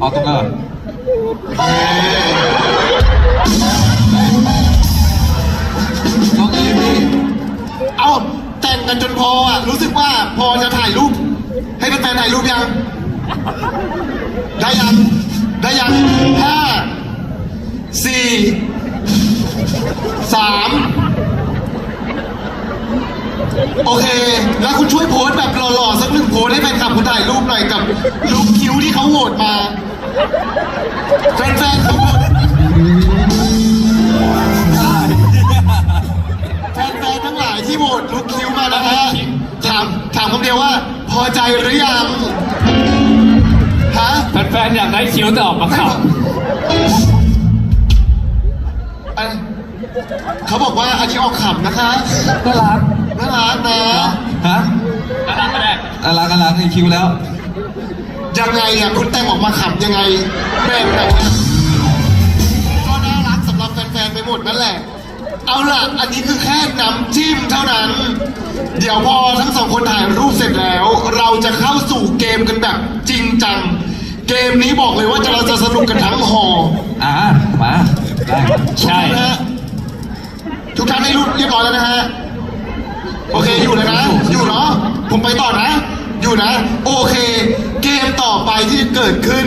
เอาตรงนั้นน้องเอ๋พี่เอาแต่งกันจนพออะ รู้สึกว่าพอจะถ่ายรูป ให้แฟนถ่ายรูปยัง ได้ยัง ได้ยังห้าสี่สาม โอเค แล้วคุณช่วยโพสต์แบบหล่อๆสักหนึ่งโพสต์ให้แฟนคลับคุณถ่ายรูปหน่อยกับลุคคิ้วที่เขาโหวตมาแฟนๆเขาโหวตแฟนๆทั้งหลายที่โหวตลุคคิ้วมานะฮะถามถามคำเดียวว่า พอใจหรือยังฮะแฟนๆอยากได้คิ้วแต่ออกมาขับอันเขาบอกว่าอันนี้ออกขำนะคะน่ารัก รักนะฮะน่ารักก็ได้น่ารักน่ารักในคิวแล้ว ยังไงอะคุณแต่งออกมาขำยังไงแบบไหนอะก็น่ารักสำหรับแฟนๆไปหมดนั่นแหละ เอาล่ะ อันนี้คือแค่น้ำจิ้มเท่านั้น เดี๋ยวพอทั้งสองคนถ่ายรูปเสร็จแล้ว เราจะเข้าสู่เกมกันแบบจริงจัง เกมนี้บอกเลยว่าจะเราจะสนุกกันทั้งหออ่ามาได้ใช่ ทุกท่านนะฮะทุกท่านให้รูปเรียบร้อยแล้วนะฮะ โอเคอยู่เลยนะ อยู่เนาะผมไปต่อนะ อยู่นะ โอเค เกมต่อไปที่เกิดขึ้น